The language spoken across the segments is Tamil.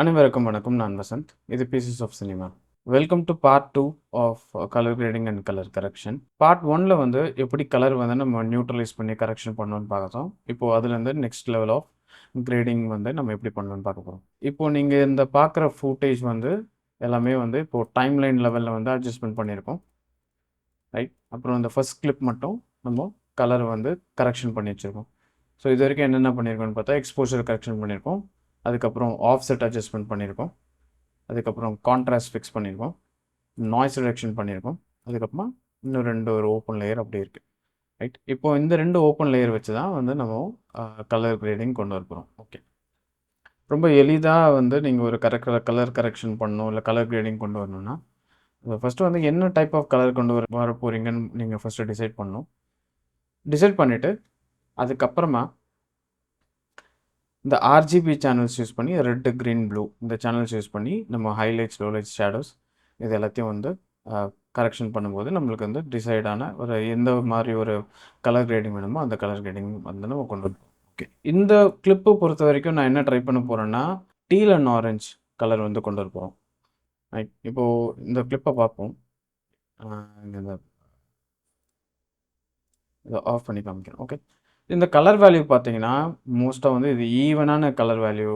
அனைவருக்கும் வணக்கம் நான் வசந்த். இது pieces of cinema welcome to part two of colour grading and colour correction part ஒன்ல வந்து எப்படி கலர் வந்து நம்ம நியூட்ரலைஸ் பண்ணி கரெக்ஷன் பண்ணணும்னு பார்த்தோம் இப்போ அதுலேருந்து நெக்ஸ்ட் லெவல் ஆஃப் கிரேடிங் வந்து நம்ம எப்படி பண்ணணும்னு பார்க்க போகிறோம் இப்போ நீங்கள் இந்த பார்க்குற ஃபூட்டேஜ் வந்து எல்லாமே வந்து இப்போ டைம் லைன் லெவலில் வந்து அட்ஜஸ்ட்மெண்ட் பண்ணியிருக்கோம். ரைட் அப்புறம் இந்த ஃபர்ஸ்ட் கிளிப் மட்டும் நம்ம கலர் வந்து கரெக்ஷன் பண்ணி வச்சுருக்கோம். ஸோ இது வரைக்கும் என்னென்ன பண்ணியிருக்கோம்னு பார்த்தா எக்ஸ்போஷர் கரெக்ஷன் பண்ணியிருக்கோம். அதுக்கப்புறம் ஆஃப் செட் அட்ஜஸ்ட்மெண்ட் பண்ணியிருக்கோம் அதுக்கப்புறம் கான்ட்ராஸ்ட் ஃபிக்ஸ் பண்ணியிருக்கோம் நாய்ஸ் ரிடக்ஷன் பண்ணியிருக்கோம் அதுக்கப்புறமா இன்னும் ரெண்டு ஒரு ஓப்பன் லேயர் அப்படி இருக்குது ரைட் இப்போ இந்த ரெண்டு ஓப்பன் லேயர் வச்சு தான் வந்து நம்ம கலர் கிரேடிங் கொண்டு வரப்போகிறோம் ஓகே ரொம்ப எளிதாக வந்து நீங்கள் ஒரு கரெக்ட் கலர் கரெக்ஷன் பண்ணணும் இல்லை கலர் கிரேடிங் கொண்டு வரணும்னா ஃபஸ்ட்டு வந்து என்ன டைப் ஆஃப் கலர் கொண்டு வர வர போகிறீங்கன்னு நீங்கள் ஃபஸ்ட்டு டிசைட் பண்ணணும். டிசைட் பண்ணிவிட்டு அதுக்கப்புறமா இந்த ஆர்ஜிபி சேனல்ஸ் யூஸ் பண்ணி ரெட்டு க்ரீன் ப்ளூ இந்த சேனல்ஸ் யூஸ் பண்ணி நம்ம ஹைலைட்ஸ் லோலைட்ஸ் ஷேடோஸ் இது எல்லாத்தையும் வந்து கரெக்ஷன் பண்ணும்போது நம்மளுக்கு வந்து டிசைடான ஒரு எந்த மாதிரி ஒரு கலர் கிரேடிங் வேணுமோ அந்த கலர் கிரேடிங் வந்து நம்ம கொண்டு வரணும். ஓகே இந்த கிளிப்பை பொறுத்த வரைக்கும் நான் என்ன ட்ரை பண்ண போகிறேன்னா டீல் அண்ட் ஆரஞ்ச் கலர் வந்து கொண்டு வர போகிறோம் ரைட் இப்போது இந்த கிளிப்பை பார்ப்போம். இந்த இதை ஆஃப் பண்ணி காமிக்கிறேன். ஓகே இந்த கலர் வேல்யூ பார்த்தீங்கன்னா மோஸ்ட்டாக வந்து இது ஈவனான கலர் வேல்யூ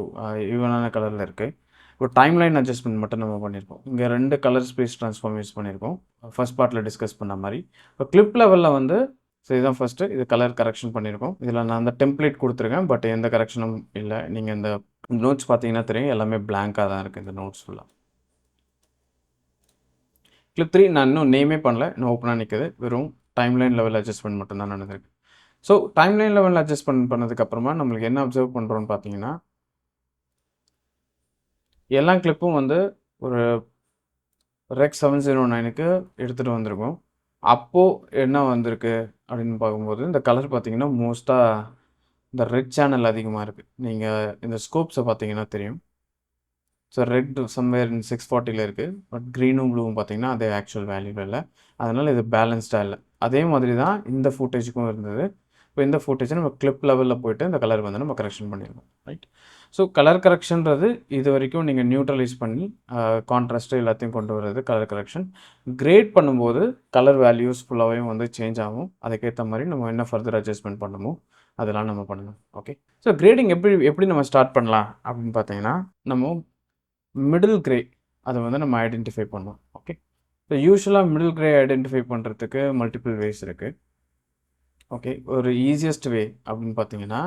ஈவனான கலரில் இருக்குது இப்போ டைம் லைன் அட்ஜஸ்ட்மெண்ட் மட்டும் நம்ம பண்ணியிருக்கோம் இங்கே ரெண்டு கலர் ஸ்பேஸ் ட்ரான்ஸ்ஃபார்ம் யூஸ் பண்ணியிருக்கோம் ஃபர்ஸ்ட் பார்ட்டில் டிஸ்கஸ் பண்ண மாதிரி. இப்போ கிளிப் லெவலில் வந்து ஸோ இதுதான் ஃபஸ்ட்டு இது கலர் கரெக்ஷன் பண்ணியிருக்கோம் இதில் நான் அந்த டெம்ப்ளேட் கொடுத்துருக்கேன் பட் எந்த கரெக்ஷனும் இல்லை. நீங்கள் இந்த நோட்ஸ் பார்த்தீங்கன்னா தெரியும். எல்லாமே பிளாங்காக தான் இருக்குது இந்த நோட்ஸ் ஃபுல்லாக கிளிப் த்ரீ நான் இன்னும் நேமே பண்ணல. இன்னும் ஓப்பனாக நிற்குது வெறும் டைம் லைன் லெவல் அட்ஜஸ்ட்மெண்ட் மட்டும்தான் நடந்திருக்கு. ஸோ டைம் லைன் லெவலில் அட்ஜஸ்ட்மெண்ட் பண்ணதுக்கப்புறமா நம்மளுக்கு என்ன அப்சர்வ் பண்ணுறோன்னு பார்த்தீங்கன்னா எல்லா கிளிப்பும் வந்து ஒரு ரெக் செவன் ஜீரோ நைனுக்கு எடுத்துகிட்டு வந்திருக்கோம். அப்போது என்ன வந்திருக்கு அப்படின்னு பார்க்கும்போது இந்த கலர் பார்த்தீங்கன்னா மோஸ்ட்டாக இந்த ரெட் சேனல் அதிகமாக இருக்குது நீங்கள் இந்த ஸ்கோப்ஸை பார்த்தீங்கன்னா தெரியும். So red somewhere in six ஃபார்ட்டியில் இருக்குது பட் க்ரீனும் ப்ளூவும் பார்த்தீங்கன்னா அதே ஆக்சுவல் வேல்யூ இல்லை. அதனால் இது பேலன்ஸ்டாக இல்லை. அதே மாதிரி தான் இந்த ஃபுட்டேஜுக்கும் இருந்தது. இப்போ இந்த ஃபுட்டேஜை நம்ம கிளிப் லெவலில் போயிட்டு இந்த கலர் வந்து நம்ம கரெக்ஷன் பண்ணிடுவோம் ரைட் ஸோ கலர் கரெக்ஷன்றது இது வரைக்கும் நீங்கள் நியூட்ரலைஸ் பண்ணி கான்ட்ராஸ்ட்டு எல்லாத்தையும் கொண்டு வர்றது கலர் கரெக்ஷன் கிரேட் பண்ணும்போது கலர் வேல்யூஸ் ஃபுல்லாகவே வந்து சேஞ்ச் ஆகும். அதுக்கேற்ற மாதிரி நம்ம என்ன ஃபர்தர் அட்ஜஸ்ட்மெண்ட் பண்ணணுமோ அதெல்லாம் நம்ம பண்ணணும். ஓகே ஸோ கிரேடிங் எப்படி எப்படி நம்ம ஸ்டார்ட் பண்ணலாம் அப்படின்னு பார்த்தீங்கன்னா நம்ம மிடில் கிரே அதை வந்து நம்ம ஐடென்டிஃபை பண்ணோம் ஓகே ஸோ யூஸ்வலாக மிடில் கிரே ஐடென்டிஃபை பண்ணுறதுக்கு மல்டிபிள் வேஸ் இருக்குது ஓகே ஒரு ஈஸியஸ்ட் வே அப்படின்னு பார்த்தீங்கன்னா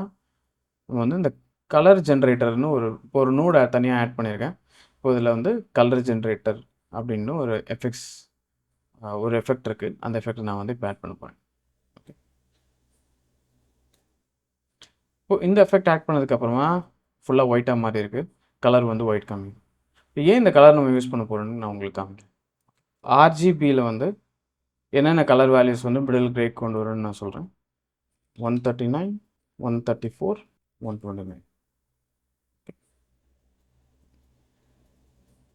நம்ம வந்து இந்த கலர் ஜென்ரேட்டர்னு ஒரு இப்போ ஒரு நோடு தனியாக ஆட் பண்ணியிருக்கேன். இப்போ இதில் வந்து கலர் ஜென்ரேட்டர் அப்படின்னு ஒரு எஃபெக்ட்ஸ் ஒரு எஃபெக்ட் இருக்குது அந்த எஃபெக்ட் நான் வந்து இப்போ ஆட் பண்ண போகிறேன் ஓகே. இப்போ இந்த எஃபெக்ட் ஆட் பண்ணதுக்கப்புறமா ஃபுல்லாக ஒயிட்டாக மாதிரி இருக்குது கலர் வந்து ஒயிட் காமிக்கும் இப்போ ஏன் இந்த கலர் நம்ம யூஸ் பண்ண போகிறோன்னு நான் உங்களுக்கு காமிக்கிறேன். ஆர்ஜிபியில் வந்து என்னென்ன கலர் வேல்யூஸ் வந்து மிடில் கிரேட் கொண்டு வரும்னு நான் சொல்கிறேன் one thirty nine one thirty four one twenty nine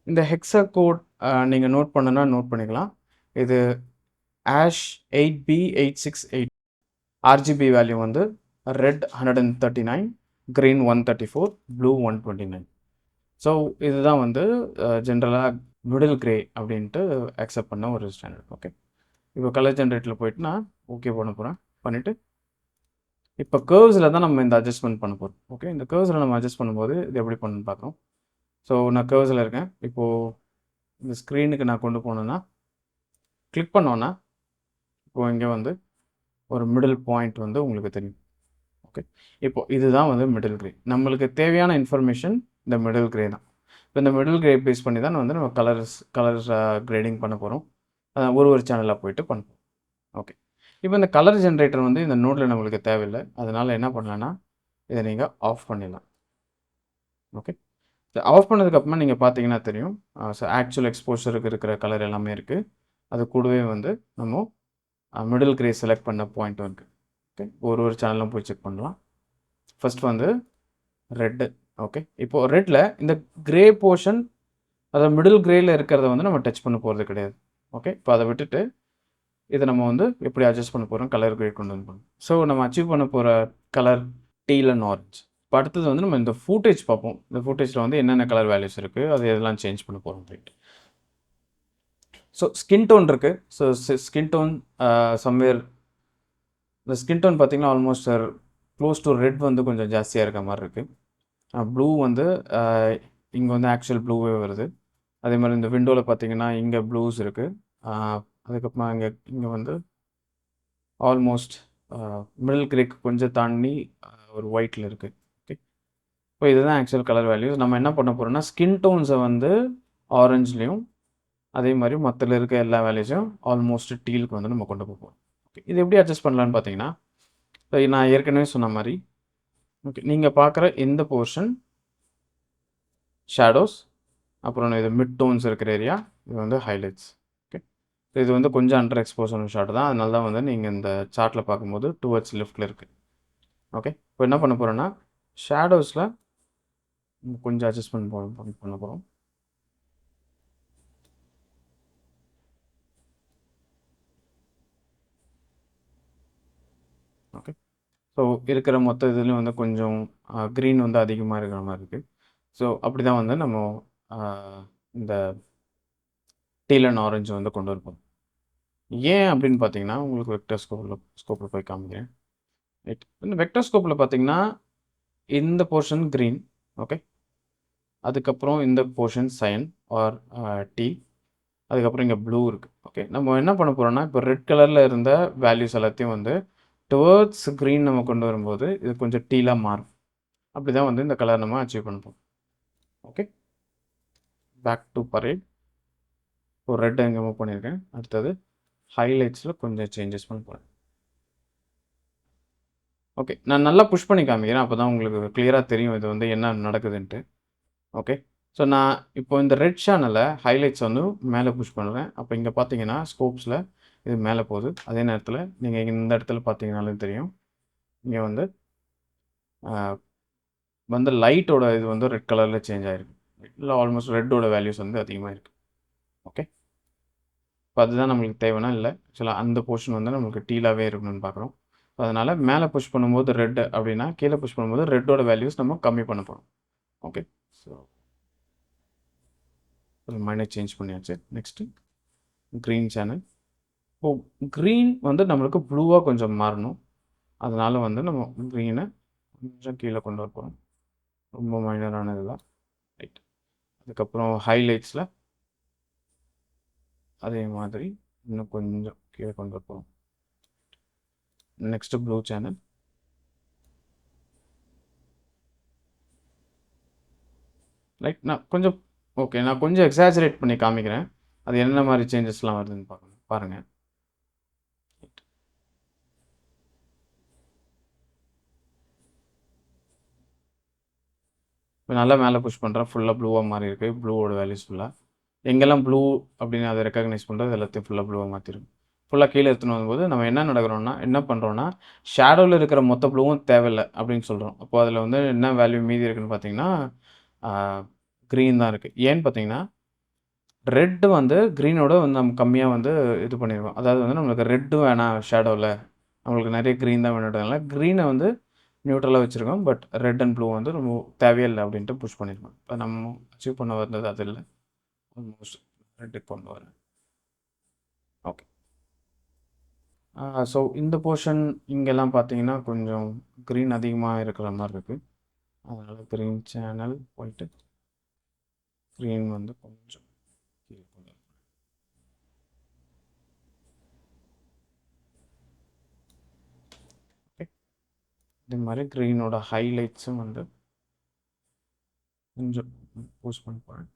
இந்த ஹெக்ஸா கோட் நீங்கள் நோட் பண்ணுன்னா நோட் பண்ணிக்கலாம். இது hash eight B eight six eight RGB value வந்து red hundred and thirty nine green one thirty four blue one twenty nine so இதுதான் வந்து ஜென்ரலாக மிடில் கிரே அப்படின்ட்டு அக்செப்ட் பண்ண ஒரு ஸ்டாண்டர்ட் ஓகே இப்போ கலர் ஜென்ரேட்டரில் போயிட்டு நான் ஓகே பண்ண போகிறேன் பண்ணிவிட்டு இப்போ கேர்வ்ஸில் தான் நம்ம இந்த அட்ஜஸ்ட்மெண்ட் பண்ண போகிறோம் ஓகே இந்த கேர்வ்ஸில் நம்ம அட்ஜஸ்ட் பண்ணும்போது இது எப்படி பண்ணணும்னு பார்க்குறோம் ஸோ நான் கேர்வ்ஸில் இருக்கேன். இப்போது இந்த ஸ்க்ரீனுக்கு நான் கொண்டு போனேன்னா கிளிக் பண்ணோன்னா இப்போது இங்கே வந்து ஒரு மிடில் பாயிண்ட் வந்து உங்களுக்கு தெரியும். ஓகே இப்போ இதுதான் வந்து மிடில் கிரே நம்மளுக்கு தேவையான இன்ஃபர்மேஷன் இந்த மிடில் கிரே தான். இப்போ இந்த மிடில் கிரே பேஸ் பண்ணி தான் வந்து நம்ம கலர்ஸ் கலர்ஸ் கிரேடிங் பண்ண போகிறோம் ஒரு ஒரு சேனலாக போயிட்டு பண்ணுவோம். ஓகே இப்போ இந்த கலர் ஜென்ரேட்டர் வந்து இந்த நோட்டில் நம்மளுக்கு தேவையில்லை. அதனால் என்ன பண்ணலான்னா இதை நீங்கள் ஆஃப் பண்ணிடலாம். ஓகே ஆஃப் பண்ணதுக்கப்புறமா நீங்கள் பார்த்தீங்கன்னா தெரியும். ஸோ ஆக்சுவல் எக்ஸ்போஷருக்கு இருக்கிற கலர் எல்லாமே இருக்குது அது கூடவே வந்து நம்ம மிடில் கிரே செலக்ட் பண்ண பாயிண்ட்டும் இருக்குது ஓகே ஒரு ஒரு சேனலும் போய் செக் பண்ணலாம். ஃபஸ்ட் வந்து ரெட்டு ஓகே இப்போது ரெட்டில் இந்த கிரே போர்ஷன் அதாவது மிடில் கிரேயில் இருக்கிறத வந்து நம்ம டச் பண்ண போகிறது கிடையாது. ஓகே இப்போ அதை விட்டுட்டு இதை நம்ம வந்து எப்படி அட்ஜஸ்ட் பண்ண போகிறோம் கலர் கிரேட் கொண்டு வந்து ஸோ நம்ம அச்சீவ் பண்ண போகிற கலர் டீல் அண்ட் ஆரஞ்ச் இப்போ அடுத்தது வந்து நம்ம இந்த ஃபூட்டேஜ் பார்ப்போம். இந்த ஃபூட்டேஜில் வந்து என்னென்ன கலர் வேல்யூஸ் இருக்குது அது எதெல்லாம் சேஞ்ச் பண்ண போகிறோம் அப்படின்ட்டு. ஸோ ஸ்கின் டோன் இருக்குது ஸோ ஸ்கின் டோன் சம்வேர் இந்த ஸ்கின் டோன் பார்த்திங்கன்னா ஆல்மோஸ்ட் க்ளோஸ் டு ரெட் வந்து கொஞ்சம் ஜாஸ்தியாக இருக்க மாதிரி இருக்குது ப்ளூ வந்து uh, இங்கே வந்து ஆக்சுவல் ப்ளூவே வருது. அதே மாதிரி இந்த விண்டோவில் பார்த்தீங்கன்னா இங்கே ப்ளூஸ் இருக்குது அதுக்கப்புறமா இங்கே இங்கே வந்து ஆல்மோஸ்ட் மிடில் கிரேக் கொஞ்சம் தாண்டி ஒரு ஒயிட்டில் இருக்குது ஓகே இப்போ இதுதான் ஆக்சுவல் கலர் வேல்யூஸ் நம்ம என்ன பண்ண போகிறோம்னா ஸ்கின் டோன்ஸை வந்து ஆரஞ்சுலேயும் அதே மாதிரி மற்றல இருக்க எல்லா வேல்யூஸையும் ஆல்மோஸ்ட் டீலுக்கு வந்து நம்ம கொண்டு போவோம் ஓகே இது எப்படி அட்ஜஸ்ட் பண்ணலான்னு பார்த்தீங்கன்னா இப்போ நான் ஏற்கனவே சொன்ன மாதிரி ஓகே நீங்கள் பார்க்குற இந்த போர்ஷன் ஷேடோஸ் அப்புறம் இது மிட் டோன்ஸ் இருக்கிற ஏரியா இது வந்து ஹைலைட்ஸ் ஓகே இது வந்து கொஞ்சம் அண்டர் எக்ஸ்போசன் ஷாட் தான். அதனால தான் வந்து நீங்கள் இந்த சார்ட்டில் பார்க்கும்போது டுவர்ட்ஸ் லெஃப்ட்டில் இருக்குது ஓகே இப்போ என்ன பண்ண போகிறோன்னா ஷேடோஸில் கொஞ்சம் அட்ஜஸ்ட்மெண்ட் பண்ண போகிறோம் ஓகே ஸோ இருக்கிற மொத்த இதுலேயும் வந்து கொஞ்சம் க்ரீன் வந்து அதிகமாக இருக்கிற மாதிரி இருக்குது ஸோ அப்படி தான் வந்து நம்ம இந்த டீல் அண்ட் ஆரஞ்சு வந்து கொண்டு வரப்போம் ஏன் அப்படின்னு பார்த்தீங்கன்னா உங்களுக்கு வெக்டர் ஸ்கோப்பில் ஸ்கோப்பில் போய் காமிக்கிறேன். ரைட் இந்த வெக்டர் ஸ்கோப்பில் பார்த்தீங்கன்னா இந்த போர்ஷன் க்ரீன் ஓகே அதுக்கப்புறம் இந்த போர்ஷன் சயன் ஆர் டீ அதுக்கப்புறம் இங்கே ப்ளூ இருக்குது ஓகே நம்ம என்ன பண்ண போகிறோம்னா இப்போ ரெட் கலரில் இருந்த வேல்யூஸ் எல்லாத்தையும் வந்து டுவர்ட்ஸ் க்ரீன் நம்ம கொண்டு வரும்போது இது கொஞ்சம் டீலாக மாறும். அப்படி தான் வந்து இந்த கலர் நம்ம அச்சீவ் பண்ணுவோம் ஓகே பேக் டு பரேட் ஒரு ரெட் எங்கே மூவ் பண்ணியிருக்கேன். அடுத்தது ஹைலைட்ஸில் கொஞ்சம் சேஞ்சஸ் பண்ண போகிறேன் ஓகே நான் நல்லா புஷ் பண்ணி காமிக்கிறேன். அப்போ தான் உங்களுக்கு கிளியராக தெரியும் இது வந்து என்ன நடக்குதுன்ட்டு. ஓகே ஸோ நான் இப்போ இந்த ரெட் சேனலை ஹைலைட்ஸ் வந்து மேலே புஷ் பண்ணுறேன். அப்போ இங்கே பார்த்தீங்கன்னா ஸ்கோப்ஸில் இது மேலே போகுது. அதே நேரத்தில் நீங்கள் இந்த இடத்துல பார்த்தீங்கனாலும் தெரியும். இங்கே வந்து வந்து லைட்டோட இது வந்து ரெட் கலரில் சேஞ்ச் ஆகிருக்கு இல்லை ஆல்மோஸ்ட் ரெட்டோட வேல்யூஸ் வந்து அதிகமாக இருக்குது ஓகே இப்போ அதுதான் நம்மளுக்கு தேவைன்னா இல்லை. ஆக்சுவலாக அந்த போர்ஷன் வந்து நம்மளுக்கு டீலாகவே இருக்கணும்னு பார்க்குறோம் அதனால் மேலே புஷ் பண்ணும்போது ரெட் அப்படின்னா கீழே புஷ் பண்ணும்போது ரெட்டோட வேல்யூஸ் நம்ம கம்மி பண்ண போகிறோம் ஓகே ஸோ மைனர் சேஞ்ச் பண்ணியாச்சு. நெக்ஸ்ட்டு க்ரீன் சேனல் இப்போ க்ரீன் வந்து நம்மளுக்கு ப்ளூவாக கொஞ்சம் மாறணும். அதனால் வந்து நம்ம க்ரீனை கொஞ்சம் கீழே கொண்டு வர போகிறோம் ரொம்ப மைனரான இதுதான் அதுக்கப்புறம் ஹைலைட்ஸில் அதே மாதிரி இன்னும் கொஞ்சம் கீழே கொண்டு போகிறோம் நெக்ஸ்ட்டு ப்ளூ சேனல் லைக் நான் கொஞ்சம் ஓகே நான் கொஞ்சம் எக்ஸாஜரேட் பண்ணி காமிக்கிறேன். அது என்ன மாதிரி சேஞ்சஸ்லாம் வருதுன்னு பார்க்கணும் பாருங்கள் இப்போ நல்லா மேலே புஷ் பண்ணுறேன் ஃபுல்லாக ப்ளூவாக மாறி இருக்கு. ப்ளூவோட வேல்யூஸ் ஃபுல்லாக எங்கெல்லாம் ப்ளூ அப்படின்னு அதை ரெக்கக்னைஸ் பண்ணுறது எல்லாத்தையும் ஃபுல்லாக ப்ளூவாக மாற்றிடும் ஃபுல்லாக கீழே எடுத்துன்னு வரும்போது நம்ம என்ன நடக்கிறோம்னா என்ன பண்ணுறோன்னா ஷேடோவில் இருக்கிற மொத்த ப்ளூவும் தேவையில்லை அப்படின்னு சொல்கிறோம் அப்போ அதில் வந்து என்ன வேல்யூ மீதி இருக்குன்னு பார்த்தீங்கன்னா க்ரீன் தான் இருக்குது ஏன்னு பார்த்தீங்கன்னா ரெட்டு வந்து க்ரீனோட வந்து நம்ம கம்மியாக வந்து இது பண்ணிடுவோம் அதாவது வந்து நம்மளுக்கு ரெட்டும் வேணாம் ஷேடோவில் நம்மளுக்கு நிறைய க்ரீன் தான் வேணுன்றதுனால க்ரீனை வந்து நியூட்ரலாக வச்சுருக்கோம். பட் ரெட் அண்ட் ப்ளூ வந்து ரொம்ப தேவையில்லை அப்படின்ட்டு புஷ் பண்ணியிருக்கோம் இப்போ நம்ம அச்சீவ் பண்ண வந்தது அது இல்லை. ஆல்மோஸ்ட் ரெட்டுக்கு கொண்டு வரேன். ஓகே ஸோ இந்த போர்ஷன் இங்கெல்லாம் பார்த்தீங்கன்னா கொஞ்சம் க்ரீன் அதிகமாக இருக்கிற மாதிரி இருக்குது அதனால் க்ரீன் சேனல் போயிட்டு க்ரீன் வந்து கொஞ்சம் கீழே கொண்டு வரேன். ஓகே இதே மாதிரி க்ரீனோட ஹைலைட்ஸும் வந்து கொஞ்சம் போஸ்ட் பண்ண போகிறேன்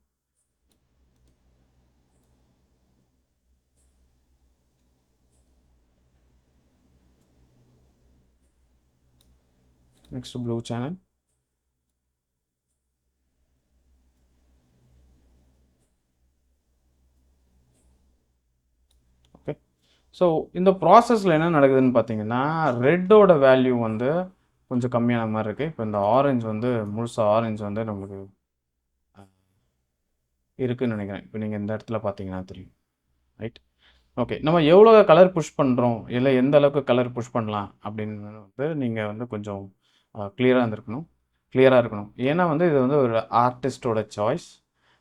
next blue channel. Okay so இந்த ப்ராசஸில் என்ன நடக்குதுன்னு பார்த்தீங்கன்னா ரெட்டோட வேல்யூ வந்து கொஞ்சம் கம்மியான மாதிரி இருக்குது இப்போ இந்த ஆரஞ்சு வந்து முழுசாக ஆரஞ்சு வந்து நம்மளுக்கு இருக்குதுன்னு இருக்குன்னு நினைக்கிறேன். இப்போ நீங்கள் இந்த இடத்துல பார்த்தீங்கன்னா தெரியும். ரைட் ஓகே நம்ம எவ்வளோ கலர் புஷ் பண்ணுறோம் இல்லை எந்த அளவுக்கு கலர் புஷ் பண்ணலாம்? அப்படின்னு வந்து நீங்கள் வந்து கொஞ்சம் கிளியராக இருந்திருக்கணும். கிளியராக இருக்கணும். ஏன்னா வந்து இது வந்து ஒரு ஆர்டிஸ்டோட சாய்ஸ்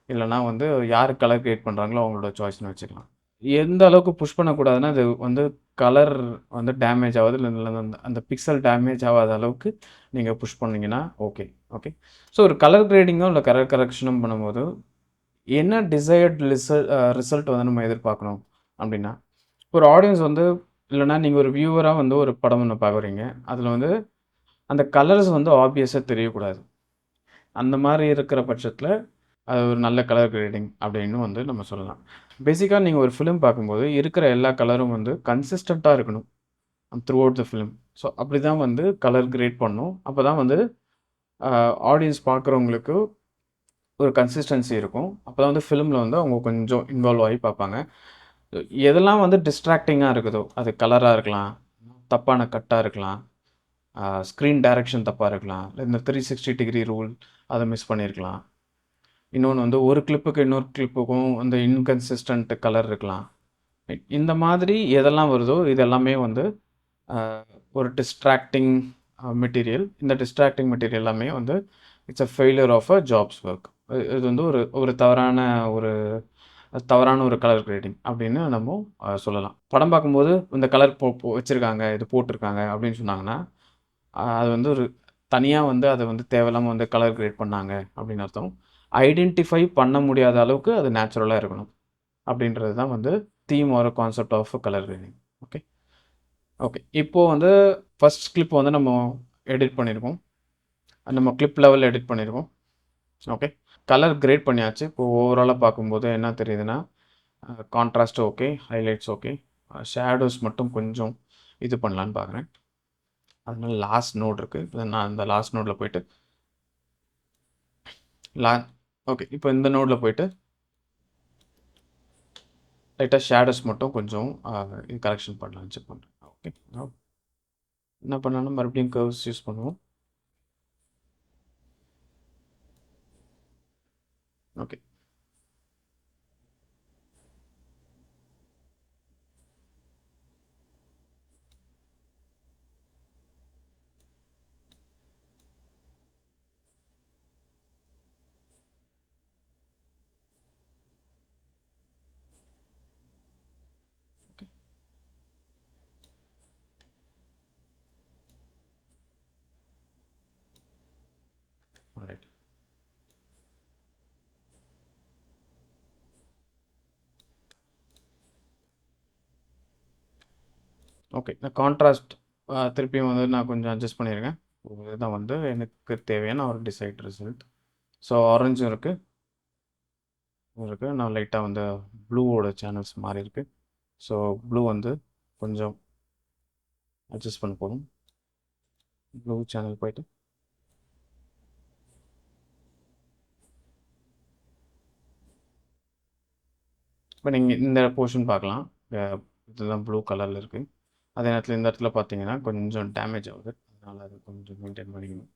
இல்லைனா வந்து யார் கலர் கிரியேட் பண்ணுறாங்களோ அவங்களோட சாய்ஸ்னு வச்சுக்கலாம். எந்த அளவுக்கு புஷ் பண்ணக்கூடாதுன்னா அது வந்து கலர் வந்து டேமேஜ் ஆகுது இல்லை அந்த அந்த பிக்சல் டேமேஜ் ஆகாத அளவுக்கு நீங்கள் புஷ் பண்ணிங்கன்னா ஓகே ஓகே ஸோ ஒரு கலர் கிரேடிங்கும் இல்லை கலர் கரெக்ஷனும் பண்ணும்போது என்ன டிசைர்ட் ரிசல்ட் ரிசல்ட் வந்து நம்ம எதிர்பார்க்கணும் அப்படின்னா ஒரு ஆடியன்ஸ் வந்து இல்லைனா நீங்கள் ஒரு வியூவராக வந்து ஒரு படம் ஒன்று பார்க்குறீங்க அதில் வந்து அந்த கலர்ஸ் வந்து ஆப்வியஸாக தெரியக்கூடாது. அந்த மாதிரி இருக்கிற பட்சத்தில் அது ஒரு நல்ல கலர் கிரேடிங் அப்படின்னு வந்து நம்ம சொல்லலாம். பேசிக்காக நீங்கள் ஒரு ஃபிலிம் பார்க்கும்போது இருக்கிற எல்லா கலரும் வந்து கன்சிஸ்டண்ட்டாக இருக்கணும் throughout the film so அப்படி தான் வந்து கலர் கிரேட் பண்ணும். அப்போ தான் வந்து ஆடியன்ஸ் பார்க்குறவங்களுக்கு ஒரு கன்சிஸ்டன்சி இருக்கும். அப்போ தான் வந்து ஃபிலிமில் வந்து அவங்க கொஞ்சம் இன்வால்வ் ஆகி பார்ப்பாங்க. எதெல்லாம் வந்து டிஸ்ட்ராக்டிங்காக இருக்குதோ அது கலராக இருக்கலாம் தப்பான கட்டாக இருக்கலாம் ஸ்க்ரீன் டைரக்ஷன் தப்பாக இருக்கலாம் இல்லை இந்த த்ரீ சிக்ஸ்டி டிகிரி ரூல் அதை மிஸ் பண்ணியிருக்கலாம். இன்னொன்று வந்து ஒரு கிளிப்புக்கு இன்னொரு கிளிப்புக்கும் அந்த இன்கன்சிஸ்டன்ட் கலர் இருக்கலாம். இந்த மாதிரி எதெல்லாம் வருதோ இது எல்லாமே வந்து ஒரு டிஸ்ட்ராக்டிங் மெட்டீரியல் இந்த டிஸ்ட்ராக்டிங் மெட்டீரியல் எல்லாமே வந்து it's a failure of a jobs work இது வந்து ஒரு ஒரு தவறான ஒரு தவறான ஒரு கலர் கிரேடிங் அப்படின்னு நம்ம சொல்லலாம். படம் பார்க்கும்போது இந்த கலர் போ வச்சுருக்காங்க இது போட்டிருக்காங்க அப்படின்னு சொன்னாங்கன்னா அது வந்து ஒரு தனியாக வந்து அதை வந்து தேவையில்லாமல் வந்து கலர் கிரேட் பண்ணாங்க அப்படின்னு அர்த்தம். ஐடென்டிஃபை பண்ண முடியாத அளவுக்கு அது நேச்சுரலாக இருக்கணும். அப்படின்றது தான் வந்து தீம் ஒரு concept of colour grading okay okay இப்போது வந்து ஃபஸ்ட் கிளிப் வந்து நம்ம எடிட் பண்ணியிருக்கோம் நம்ம கிளிப் லெவல் எடிட் பண்ணியிருக்கோம் ஓகே கலர் கிரேட் பண்ணியாச்சு. இப்போ ஓவராலாக பார்க்கும்போது என்ன தெரியுதுன்னா contrast okay highlights okay shadows மட்டும் கொஞ்சம் இது பண்ணலான்னு பார்க்குறேன். அதனால லாஸ்ட் நோட் இருக்குது நான் அந்த லாஸ்ட் நோட்டில் போயிட்டு லா ஓகே இப்போ இந்த நோடில் போயிட்டு லைட்டாக ஷேடோஸ் மட்டும் கொஞ்சம் இது கரெக்ஷன் பண்ணலாம் செக் பண்ணுறேன் ஓகே என்ன பண்ணாலும் மறுபடியும் கர்வ்ஸ் யூஸ் பண்ணுவோம். ஓகே ரைட் ஓகே இந்த கான்ட்ராஸ்ட் திருப்பியும் வந்து நான் கொஞ்சம் அட்ஜஸ்ட் பண்ணியிருக்கேன் இதுதான் வந்து எனக்கு தேவையான ஒரு டிசைட் ரிசல்ட் ஸோ ஆரஞ்சும் இருக்குது இருக்குது நான் லைட்டாக வந்து ப்ளூவோட சேனல்ஸ் மாறி இருக்குது ஸோ ப்ளூ வந்து கொஞ்சம் அட்ஜஸ்ட் பண்ண போதும் ப்ளூ சேனல் போயிட்டு. இப்போ நீங்கள் இந்த போர்ஷன் பார்க்கலாம். இதுதான் ப்ளூ கலரில் இருக்குது அதே நேரத்தில் இந்த இடத்துல பார்த்தீங்கன்னா கொஞ்சம் டேமேஜ் ஆகுது. அதனால் அது கொஞ்சம் மெயின்டைன் பண்ணிக்கணும்.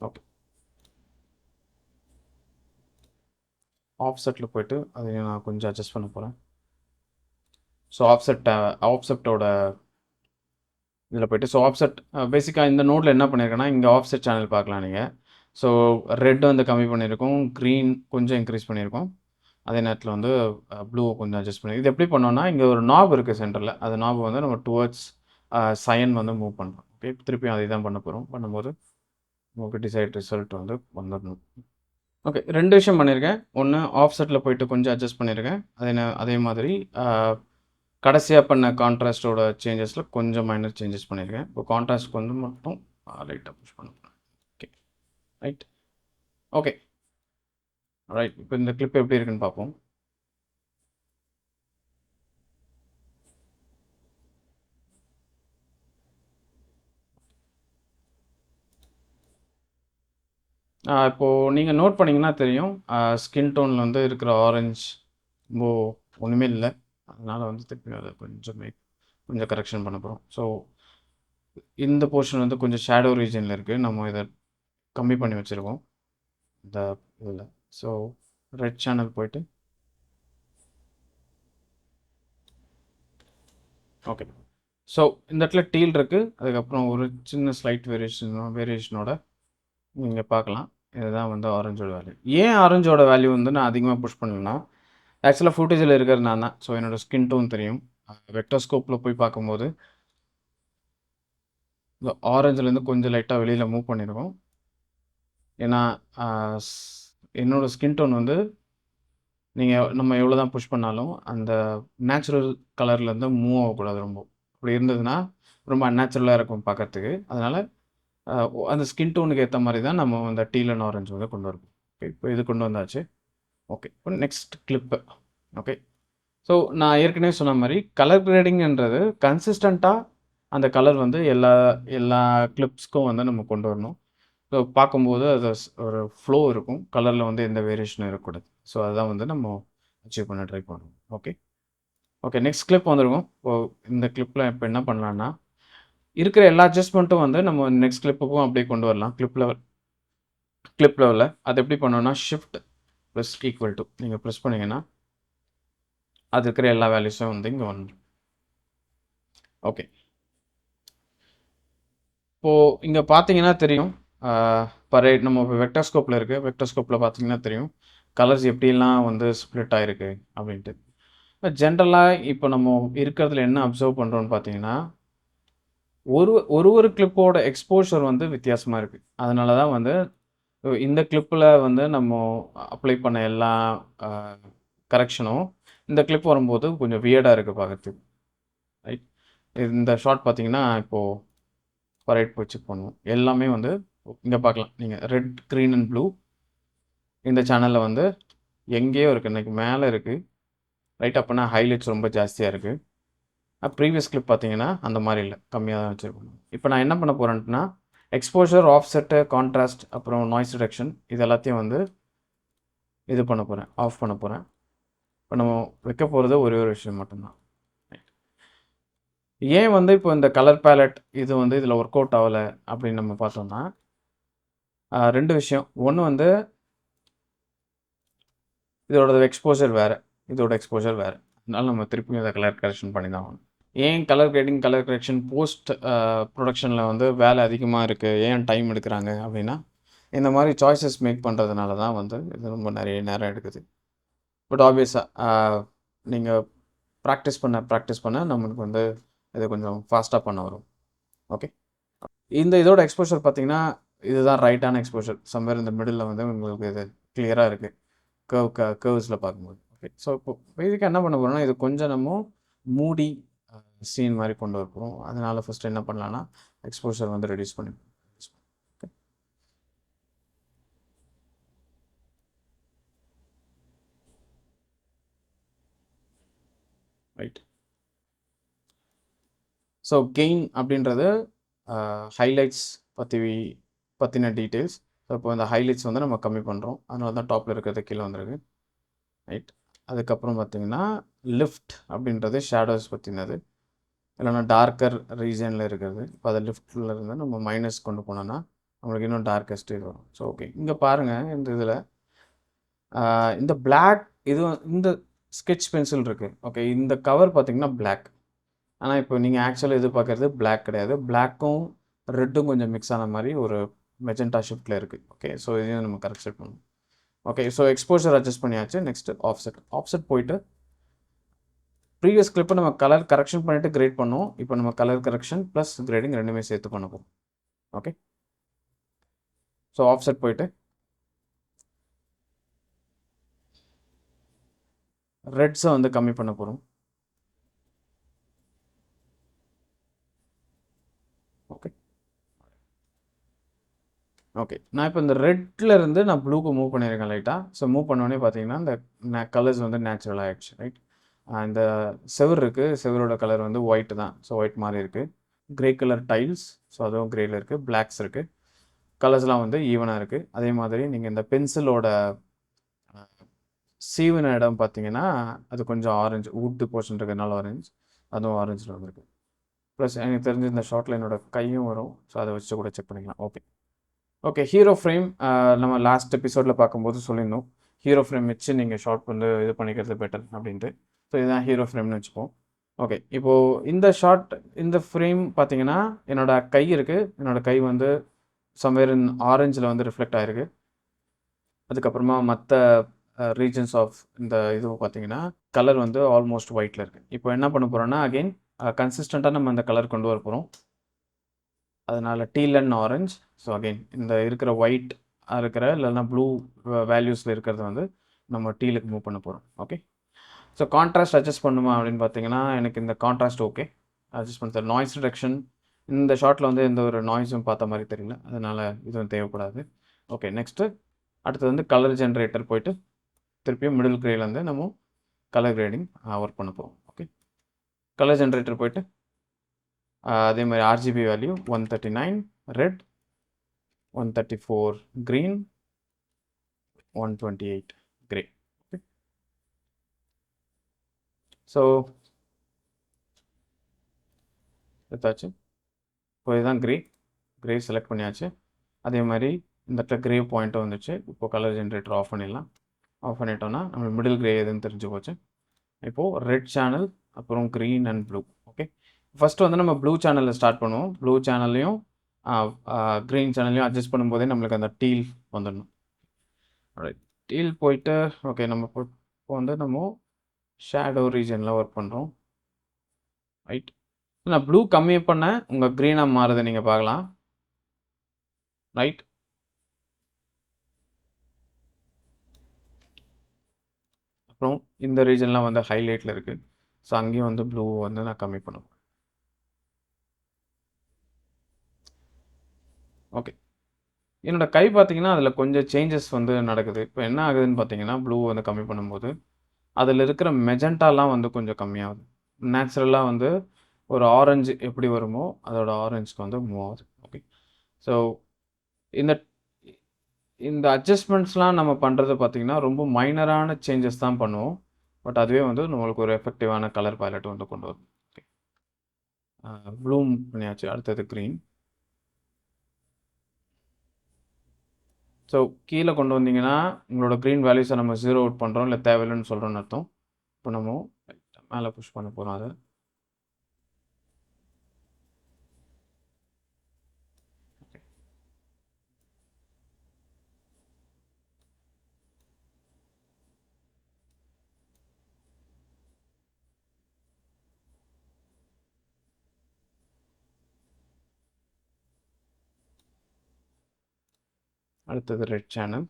ஓகே ஆஃப்செட்டில் போயிட்டு அதை நான் கொஞ்சம் அட்ஜஸ்ட் பண்ண போகிறேன் ஸோ ஆஃப்செட்டை ஆஃப்செட்டோட இதில் போயிட்டு ஸோ ஆஃப்செட் பேசிக்காக இந்த நோட்டில் என்ன பண்ணியிருக்கேன்னா இங்கே ஆஃப்செட் சேனல் பார்க்கலாம் நீங்கள் ஸோ ரெட் வந்து கம்மி பண்ணியிருக்கோம். க்ரீன் கொஞ்சம் இன்க்ரீஸ் பண்ணியிருக்கோம். அதே நேரத்தில் வந்து ப்ளூ கொஞ்சம் அட்ஜஸ்ட் பண்ணி இது எப்படி பண்ணோன்னா இங்கே ஒரு நாப் இருக்குது சென்டரில் அந்த நாப் வந்து நம்ம டுவர்ட்ஸ் சயன் வந்து மூவ் பண்ணுறோம் ஓகே திருப்பியும் அதே தான் பண்ண போகிறோம் பண்ணும்போது உங்களுக்கு டிசைட் ரிசல்ட் வந்து வந்துடணும். ஓகே ரெண்டு விஷயம் பண்ணியிருக்கேன். ஒன்று ஆஃப் செட்டில் போயிட்டு கொஞ்சம் அட்ஜஸ்ட் பண்ணியிருக்கேன். அதே அதே மாதிரி கடைசியாக பண்ண கான்ட்ராஸ்டோட சேஞ்சஸில் கொஞ்சம் மைனர் சேஞ்சஸ் பண்ணியிருக்கேன். இப்போ கான்ட்ராஸ்ட் கொஞ்சம் மட்டும் லைட்டாக புஷ் பண்ண ரைட் ஓகே ரைட் இப்போ இந்த கிளிப் எப்படி இருக்குன்னு பார்ப்போம் இப்போது நீங்கள் நோட் பண்ணிங்கன்னா தெரியும். ஸ்கின் டோனில் வந்து இருக்கிற ஆரஞ்ச் ரொம்ப ஒன்றுமே இல்லை. அதனால் வந்து திருப்பி அதை கொஞ்சம் கொஞ்சம் கரெக்ஷன் பண்ண போகிறோம் ஸோ இந்த போர்ஷன் வந்து கொஞ்சம் ஷேடோ ரீஜனில் இருக்குது நம்ம இதை கம்மி பண்ணி வச்சுருக்கோம். இந்த இதில். ஸோ ரெட் சேனல் போயிட்டு. ஓகே ஸோ இந்த இடத்துல டீல் இருக்குது அதுக்கப்புறம் ஒரு சின்ன ஸ்லைட் வேரியேஷன் வேரியேஷனோட நீங்கள் பார்க்கலாம். இதுதான் வந்து ஆரஞ்சோட வேல்யூ ஏன் ஆரஞ்சோட வேல்யூ வந்து நான் அதிகமாக புஷ் பண்ணலன்னா ஆக்சுவலாக ஃபுட்டேஜில் இருக்கிறது நான் தான். ஸோ என்னோடய ஸ்கின் டோன் தெரியும். வெக்டோஸ்கோப்பில் போய் பார்க்கும்போது இந்த ஆரஞ்சுலேருந்து கொஞ்சம் லைட்டாக வெளியில் மூவ் பண்ணியிருக்கோம் ஏன்னா என்னோடய ஸ்- ஸ்கின் டோன் வந்து நீங்கள் நம்ம எவ்வளோ தான் புஷ் பண்ணாலும் அந்த நேச்சுரல் கலர்லேருந்து மூவ் ஆகக்கூடாது ரொம்ப. அப்படி இருந்ததுன்னா ரொம்ப அன்நேச்சுரலாக இருக்கும் பார்க்கறதுக்கு அதனால் அந்த ஸ்கின் டோனுக்கு ஏற்ற மாதிரி தான் நம்ம அந்த டீல் அண்ட் ஆரஞ்சு வந்து கொண்டு வரணும். ஓகே இப்போ இது கொண்டு வந்தாச்சு. ஓகே இப்போ நெக்ஸ்ட் கிளிப்பு. ஓகே. ஸோ நான் ஏற்கனவே சொன்ன மாதிரி கலர் கிரேடிங்ன்றது கன்சிஸ்டண்ட்டாக அந்த கலர் வந்து எல்லா எல்லா கிளிப்ஸ்க்கும் வந்து நம்ம கொண்டு வரணும். பார்க்கும்போது அது ஒரு ஃப்ளோ இருக்கும். கலரில் வந்து எந்த வேரியேஷனும் இருக்கக்கூடாது. ஸோ அதுதான் வந்து நம்ம அச்சீவ் பண்ண ட்ரை பண்ணுவோம். ஓகே ஓகே நெக்ஸ்ட் கிளிப் வந்துருக்கும். இப்போ இந்த கிளிப்பில் இப்போ என்ன பண்ணலான்னா இருக்கிற எல்லா அட்ஜஸ்ட்மெண்ட்டும் வந்து நம்ம நெக்ஸ்ட் கிளிப்புக்கும் அப்படியே கொண்டு வரலாம். கிளிப் லெவல் கிளிப் லெவலில் அது எப்படி பண்ணோன்னா ஷிஃப்ட் ப்ளஸ் ஈக்குவல் டு நீங்கள் ப்ரெஸ் பண்ணிங்கன்னா அது இருக்கிற எல்லா வேல்யூஸும் வந்து இங்கே வந்துடும் ஓகே இப்போது இங்கே பார்த்தீங்கன்னா தெரியும். பரேட் நம்ம இப்போ இருக்குது வெக்டர்ஸ்கோப்பில் பார்த்தீங்கன்னா தெரியும். கலர்ஸ் எப்படிலாம் வந்து ஸ்ப்ளிட் ஆகிருக்கு அப்படின்ட்டு. இப்போ ஜென்ரலாக இப்போ நம்ம இருக்கிறதுல என்ன அப்சர்வ் பண்ணுறோன்னு பார்த்தீங்கன்னா ஒரு ஒரு ஒரு கிளிப்போட எக்ஸ்போஷர் வந்து வித்தியாசமாக இருக்குது அதனால தான் வந்து இந்த கிளிப்பில் வந்து நம்ம அப்ளை பண்ண எல்லா கரெக்ஷனும் இந்த கிளிப் வரும்போது கொஞ்சம் வியர்டாக இருக்குது பார்க்குறதுக்கு ரைட் இந்த ஷார்ட் பார்த்தீங்கன்னா இப்போது பரேட் போய் செக் பண்ணுவோம் எல்லாமே வந்து இங்கே பார்க்கலாம் நீங்கள் ரெட் க்ரீன் அண்ட் ப்ளூ இந்த சேனலில் வந்து எங்கேயோ இருக்குது இன்றைக்கி மேலே இருக்குது ரைட் அப்போனா ஹைலைட்ஸ் ரொம்ப ஜாஸ்தியாக இருக்குது ப்ரீவியஸ் கிளிப் பார்த்தீங்கன்னா அந்த மாதிரி இல்லை. கம்மியாக தான் வச்சுருக்கணும். இப்போ நான் என்ன பண்ண போகிறேன்ட்டுனா எக்ஸ்போஷர் ஆஃப்செட்டு கான்ட்ராஸ்ட் அப்புறம் நாய்ஸ் ரிடக்ஷன் இது எல்லாத்தையும் வந்து இது பண்ண போகிறேன் ஆஃப் பண்ண போகிறேன் இப்போ நம்ம வைக்க போகிறது ஒரே ஒரு விஷயம் மட்டும்தான். ஏன் வந்து இப்போ இந்த கலர் பேலட் இது வந்து இதில் ஒர்க் அவுட் ஆகலை அப்படின்னு நம்ம பார்த்தோம்னா ரெண்டு விஷயம். ஒன்று வந்து இதோட எக்ஸ்போஷர் வேறு. இதோட எக்ஸ்போஷர் வேறு. அதனால நம்ம திருப்பியும் இதை கலர் கரெக்ஷன் பண்ணி தான் ஆகணும். ஏன் colour grading colour correction post ப்ரொடக்ஷனில் வந்து வேலை அதிகமாக இருக்குது ஏன் டைம் எடுக்கிறாங்க? அப்படின்னா இந்த மாதிரி சாய்ஸஸ் மேக் பண்ணுறதுனால தான் வந்து இது ரொம்ப நிறைய நேரம் எடுக்குது. பட் ஆப்வியஸாக நீங்கள் ப்ராக்டிஸ் பண்ண ப்ராக்டிஸ் பண்ண நம்மளுக்கு வந்து இது கொஞ்சம் ஃபாஸ்ட்டாக பண்ண வரும். ஓகே இந்த இதோட எக்ஸ்போஷர் பார்த்தீங்கன்னா இதுதான் ரைட்டான எக்ஸ்போஷர் சம்வேர் இந்த மிடில் வந்து உங்களுக்கு இது கிளியராக இருக்குது கர்வ் க கர்வ்ஸில் பார்க்கும்போது. ஓகே ஸோ இப்போ பேசிக்காக என்ன பண்ண போகிறோம்னா இது கொஞ்சம் நம்ம மூடி சீன் மாதிரி கொண்டு வர போகிறோம் அதனால் ஃபஸ்ட்டு என்ன பண்ணலான்னா எக்ஸ்போஷர் வந்து ரெடியூஸ் பண்ணி ரைட் ஸோ கெயின் அப்படின்றது ஹைலைட்ஸ் பற்றி பற்றின டீட்டெயில்ஸ் ஸோ இப்போ இந்த ஹைலைட்ஸ் வந்து நம்ம கம்மி பண்ணுறோம் அதனால தான் டாப்பில் இருக்கிறது கீழே வந்திருக்கு. ரைட் அதுக்கப்புறம் பார்த்தீங்கன்னா லிஃப்ட் அப்படின்றது ஷேடோஸ் பற்றினது இல்லைன்னா டார்க்கர் ரீஜனில் இருக்கிறது. இப்போ அதை லிஃப்டில் இருந்து நம்ம மைனஸ் கொண்டு போனோன்னா நம்மளுக்கு இன்னும் டார்க்கஸ்ட் இது வரும். ஸோ ஓகே இங்கே பாருங்கள் இந்த இதில் இந்த பிளாக் இது இந்த ஸ்கெட்ச் பென்சில் இருக்குது ஓகே இந்த கவர் பார்த்தீங்கன்னா பிளாக் ஆனால் இப்போ நீங்கள் ஆக்சுவலாக எதிர்பார்க்குறது பிளாக் கிடையாது. பிளாக்கும் ரெட்டும் கொஞ்சம் மிக்ஸ் ஆன மாதிரி ஒரு மெஜெண்டா ஷிஃப்ட்டில் இருக்குது ஓகே ஸோ இதையும் நம்ம கரெக்ட் பண்ணணும். ஓகே ஸோ எக்ஸ்போஷர் அட்ஜஸ்ட் பண்ணியாச்சு. நெக்ஸ்ட்டு ஆஃப்செட் ஆஃப்செட் போயிட்டு ப்ரீவியஸ் கிளிப்பை நம்ம கலர் கரெக்ஷன் பண்ணிவிட்டு கிரேட் பண்ணுவோம். இப்போ நம்ம கலர் கரெக்ஷன் ப்ளஸ் கிரேடிங் ரெண்டுமே சேர்த்து பண்ண ஓகே ஸோ ஆஃப்செட் போயிட்டு ரெட்ஸை வந்து கம்மி பண்ண போகிறோம் ஓகே ஓகே நான் இப்போ இந்த ரெட்டில் இருந்து நான் ப்ளூக்கு மூவ் பண்ணியிருக்கேன் லைட்டாக ஸோ மூவ் பண்ணோடனே பார்த்தீங்கன்னா இந்த கலர்ஸ் வந்து நேச்சுரல் ஆகிடுச்சு ரைட் இந்த செவர் இருக்குது செவரோட கலர் வந்து ஒயிட் தான். ஸோ ஒயிட் மாதிரி இருக்குது க்ரே கலர் டைல்ஸ் ஸோ அதுவும் கிரேயில் இருக்குது பிளாக்ஸ் இருக்குது கலர்ஸ்லாம் வந்து ஈவனாக இருக்குது அதே மாதிரி நீங்கள் இந்த பென்சிலோட சீவன இடம் பார்த்தீங்கன்னா அது கொஞ்சம் ஆரஞ்சு வுட்டு போர்ஷன் இருக்கிறதுனால ஆரஞ்சு அதுவும் ஆரஞ்சில் வந்திருக்கு. ப்ளஸ் எனக்கு தெரிஞ்சு இந்த ஷார்ட்டில் என்னோட கையும் வரும். ஸோ அதை வச்சு கூட செக் பண்ணிக்கலாம். ஓகே ஓகே ஹீரோ ஃப்ரேம் நம்ம லாஸ்ட் எபிசோடில் பார்க்கும்போது சொல்லியிருந்தோம். ஹீரோ ஃப்ரேம் வச்சு நீங்கள் ஷார்ட் வந்து இது பண்ணிக்கிறது பெட்டர் அப்படின்ட்டு. ஸோ இதுதான் ஹீரோ ஃப்ரேம்னு வச்சுப்போம். ஓகே இப்போது இந்த ஷார்ட் இந்த ஃப்ரேம் பார்த்தீங்கன்னா என்னோட கை இருக்குது என்னோடய கை வந்து சம்வேர் இன் ஆரஞ்சில் வந்து ரிஃப்ளெக்ட் ஆகிருக்கு அதுக்கப்புறமா மற்ற ரீஜன்ஸ் ஆஃப் இந்த இது பார்த்தீங்கன்னா கலர் வந்து ஆல்மோஸ்ட் ஒயிட்டில் இருக்குது இப்போ என்ன பண்ண போகிறோன்னா அகெயின் கன்சிஸ்டண்ட்டாக நம்ம அந்த கலர் கொண்டு வர போகிறோம் அதனால் teal and orange so again இந்த இருக்கிற ஒயிட் இருக்கிற இல்லைன்னா ப்ளூ வேல்யூஸில் இருக்கிறது வந்து நம்ம டீலுக்கு மூவ் பண்ண போகிறோம் ஓகே ஸோ கான்ட்ராஸ்ட் அட்ஜஸ்ட் பண்ணுமா அப்படின்னு பார்த்தீங்கன்னா எனக்கு இந்த கான்ட்ராஸ்ட் ஓகே அட்ஜஸ்ட் பண்ண நாய்ஸ் ரிடக்ஷன் இந்த ஷார்ட்டில் வந்து எந்த ஒரு நாய்ஸும் பார்த்த மாதிரி தெரியல. அதனால் இதுவும் தேவைப்படாது. ஓகே நெக்ஸ்ட்டு அடுத்தது வந்து கலர் ஜென்ரேட்டர் போயிட்டு திருப்பியும் மிடில் கிரேலேருந்து நம்ம கலர் கிரேடிங் ஒர்க் பண்ண போகிறோம் ஓகே கலர் ஜென்ரேட்டர் போயிட்டு அதே மாதிரி RGB value one thirty nine red one thirty four green one twenty eight grey okay so எடுத்தாச்சு. இப்போ இதுதான் க்ரே க்ரே செலக்ட் பண்ணியாச்சு. அதே மாதிரி இந்த இடத்துல க்ரே பாயிண்ட்டும் வந்துச்சு. இப்போ கலர் ஜென்ரேட்டர் ஆஃப் பண்ணிடலாம். ஆஃப் பண்ணிட்டோம்னா நம்ம மிடில் கிரே எதுன்னு தெரிஞ்சு போச்சு. இப்போது ரெட் சேனல் அப்புறம் க்ரீன் அண்ட் ப்ளூ ஃபஸ்ட்டு வந்து நம்ம ப்ளூ சேனலில் ஸ்டார்ட் பண்ணுவோம். ப்ளூ சேனல்லையும் க்ரீன் சேனல்லையும் அட்ஜஸ்ட் பண்ணும்போதே நம்மளுக்கு அந்த டீல் வந்துடணும். டீல் போயிட்டு ஓகே நம்ம இப்போ வந்து நம்ம ஷேடோ ரீஜனில் ஒர்க் பண்ணுறோம் ரைட் நான் ப்ளூ கம்மி பண்ண உங்கள் க்ரீனாக மாறுதை நீங்கள் பார்க்கலாம். ரைட் அப்புறம் இந்த ரீஜன்லாம் வந்து ஹைலைட்டில் இருக்குது ஸோ அங்கேயும் வந்து ப்ளூ வந்து நான் கம்மி பண்ணுவேன் ஓகே என்னோடய கை பார்த்தீங்கன்னா அதில் கொஞ்சம் சேஞ்சஸ் வந்து நடக்குது. இப்போ என்ன ஆகுதுன்னு பார்த்தீங்கன்னா ப்ளூ வந்து கம்மி பண்ணும்போது அதில் இருக்கிற மெஜண்டாலாம் வந்து கொஞ்சம் கம்மியாகுது. நேச்சுரலாக வந்து ஒரு ஆரஞ்சு எப்படி வருமோ அதோட ஆரஞ்சுக்கு வந்து மூவ் ஆகுது. ஓகே ஸோ இந்த இந்த அட்ஜஸ்ட்மெண்ட்ஸ்லாம் நம்ம பண்ணுறது பார்த்திங்கன்னா ரொம்ப மைனரான சேஞ்சஸ் தான் பண்ணுவோம். பட் அதுவே வந்து நம்மளுக்கு ஒரு எஃபெக்டிவான கலர் பேலட் வந்து கொண்டு வரும். ஓகே ப்ளூம் பண்ணியாச்சு. அடுத்தது க்ரீன் ஸோ கீழே கொண்டு வந்தீங்கன்னா உங்களோட க்ரீன் வேல்யூஸை நம்ம ஜீரோ அவுட் பண்ணுறோம் இல்லை தேவையில்லைன்னு சொல்கிறோன்னு அர்த்தம். இப்போ நம்ம மேலே புஷ் பண்ண போகிறோம் அதை. அடுத்தது red channel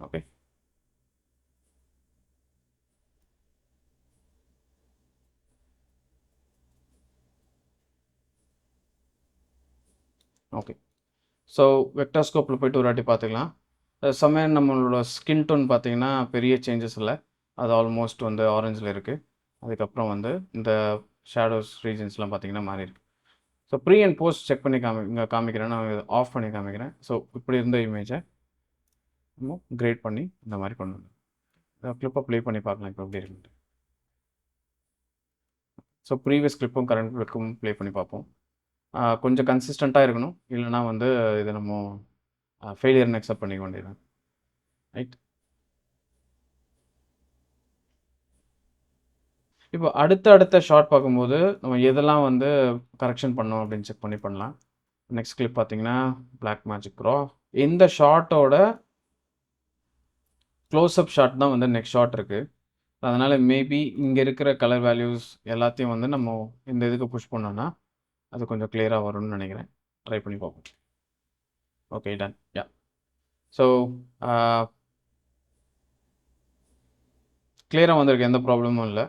okay okay so வெக்டாஸ்கோப்பில் போயிட்டு ஒரு வாட்டி பார்த்துக்கலாம். சமயம் நம்மளோட ஸ்கின் டோன் பார்த்தீங்கன்னா பெரிய சேஞ்சஸ் இல்லை. அது ஆல்மோஸ்ட் வந்து ஆரஞ்சில் இருக்குது அதுக்கப்புறம் வந்து இந்த ஷேடோஸ் ரீஜன்ஸ்லாம் பார்த்தீங்கன்னா மாறி இருக்குது so pre and post check பண்ணி காமி இங்கே காமிக்கிறேன் நான் ஆஃப் பண்ணி காமிக்கிறேன். ஸோ இப்படி இருந்த இமேஜை நம்ம கிரேட் பண்ணி இந்த மாதிரி கொண்டு வந்து கிளிப்பை ப்ளே பண்ணி பார்க்கலாம் இப்போ எப்படி இருக்குன்ட்டு. ஸோ ப்ரீவியஸ் கிளிப்பும் கரண்ட் கிளிப்பும் ப்ளே பண்ணி பார்ப்போம். கொஞ்சம் கன்சிஸ்டண்ட்டாக இருக்கணும். இல்லைனா வந்து இதை நம்ம ஃபெயிலியர்னு அக்செப்ட் பண்ணிக்க வேண்டியது ரைட் இப்போ அடுத்த அடுத்த ஷார்ட் பார்க்கும்போது நம்ம எதெல்லாம் வந்து கரெக்ஷன் பண்ணோம் அப்படின்னு செக் பண்ணி பண்ணலாம். நெக்ஸ்ட் கிளிப் பார்த்தீங்கன்னா பிளாக் மேஜிக் ப்ரோ இந்த ஷார்ட்டோட க்ளோஸ்அப் ஷாட் தான் வந்து நெக்ஸ்ட் ஷாட் இருக்குது அதனால் மேபி இங்கே இருக்கிற கலர் வேல்யூஸ் எல்லாத்தையும் வந்து நம்ம இந்த இதுக்கு புஷ் பண்ணோன்னா அது கொஞ்சம் கிளியராக வரும்னு நினைக்கிறேன். ட்ரை பண்ணி பார்ப்போம். ஓகே டன் யா ஸோ கிளியராக வந்திருக்கு. எந்த ப்ராப்ளமும் இல்லை.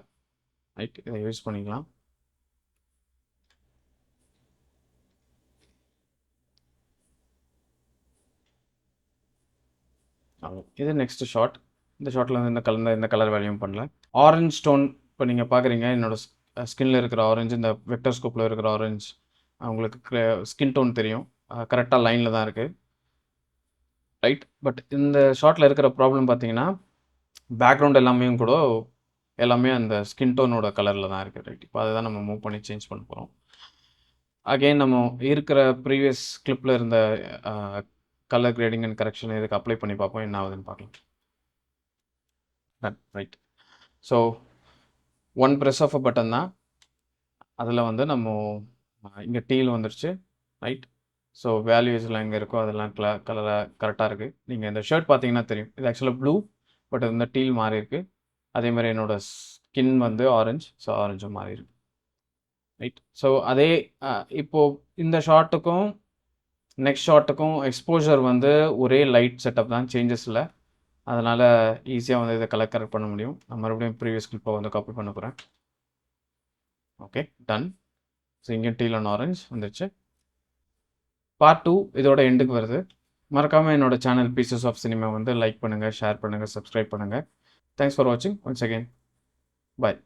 ரைட் இதை யூஸ் பண்ணிக்கலாம். இது நெக்ஸ்ட் ஷார்ட் இந்த ஷார்ட்டில் வந்து இந்த கலர் இந்த கலர் வேலையும் பண்ணல ஆரஞ்ச் ஸ்டோன் இப்போ நீங்கள் பார்க்குறீங்க என்னோட ஸ்கின்ல இருக்கிற ஆரஞ்சு இந்த வெக்டர்ஸ்கோப்பில் இருக்கிற ஆரஞ்ச் உங்களுக்கு ஸ்கின் டோன் தெரியும். கரெக்டாக லைனில் தான் இருக்குது ரைட் பட் இந்த ஷார்ட்டில் இருக்கிற ப்ராப்ளம் பார்த்தீங்கன்னா பேக்ரவுண்ட் எல்லாமே கூட எல்லாமே அந்த ஸ்கின் டோனோட கலரில் தான் இருக்குது ரைட் இப்போ அதை தான் நம்ம மூவ் பண்ணி சேஞ்ச் பண்ண போகிறோம் அகைன் நம்ம இருக்கிற ப்ரீவியஸ் கிளிப்பில் இருந்த கலர் கிரேடிங் அண்ட் கரெக்ஷன் இதுக்கு அப்ளை பண்ணி பார்ப்போம் என்ன ஆகுதுன்னு பார்க்கலாம். Right so one press of a button தான். அதில் வந்து நம்ம இங்கே டீல் வந்துருச்சு ரைட் ஸோ வேல்யூஸ்லாம் எங்கே இருக்கோ அதெல்லாம் கல கலராக கரெக்டாக இருக்குது நீங்கள் இந்த ஷர்ட் பார்த்தீங்கன்னா தெரியும். இது ஆக்சுவலாக ப்ளூ பட் இந்த டீல் மாறி இருக்குது அதே மாதிரி என்னோட ஸ்கின் வந்து ஆரஞ்சு ஸோ ஆரஞ்சும் மாறிடும் ரைட் ஸோ அதே இப்போது இந்த ஷார்ட்டுக்கும் நெக்ஸ்ட் ஷார்ட்டுக்கும் எக்ஸ்போஜர் வந்து ஒரே லைட் செட்டப் தான் சேஞ்சஸ் இல்லை அதனால் ஈஸியாக வந்து இதை கலெக்ட் கரெக்ட் பண்ண முடியும். நான் மறுபடியும் ப்ரீவியஸ் கிளிப்பை வந்து காப்பி பண்ண போகிறேன் ஓகே டன் ஸோ இங்கே டீல் அண்ட் ஆரஞ்ச் வந்துருச்சு. பார்ட் டூ இதோட எண்டுக்கு வருது. மறக்காமல் என்னோட சேனல் பீசஸ் ஆஃப் சினிமா வந்து லைக் பண்ணுங்கள் ஷேர் பண்ணுங்கள் சப்ஸ்கிரைப் பண்ணுங்கள் தேங்க்ஸ் ஃபார் வாட்சிங் ஒன்ஸ் அகெயின் பாய்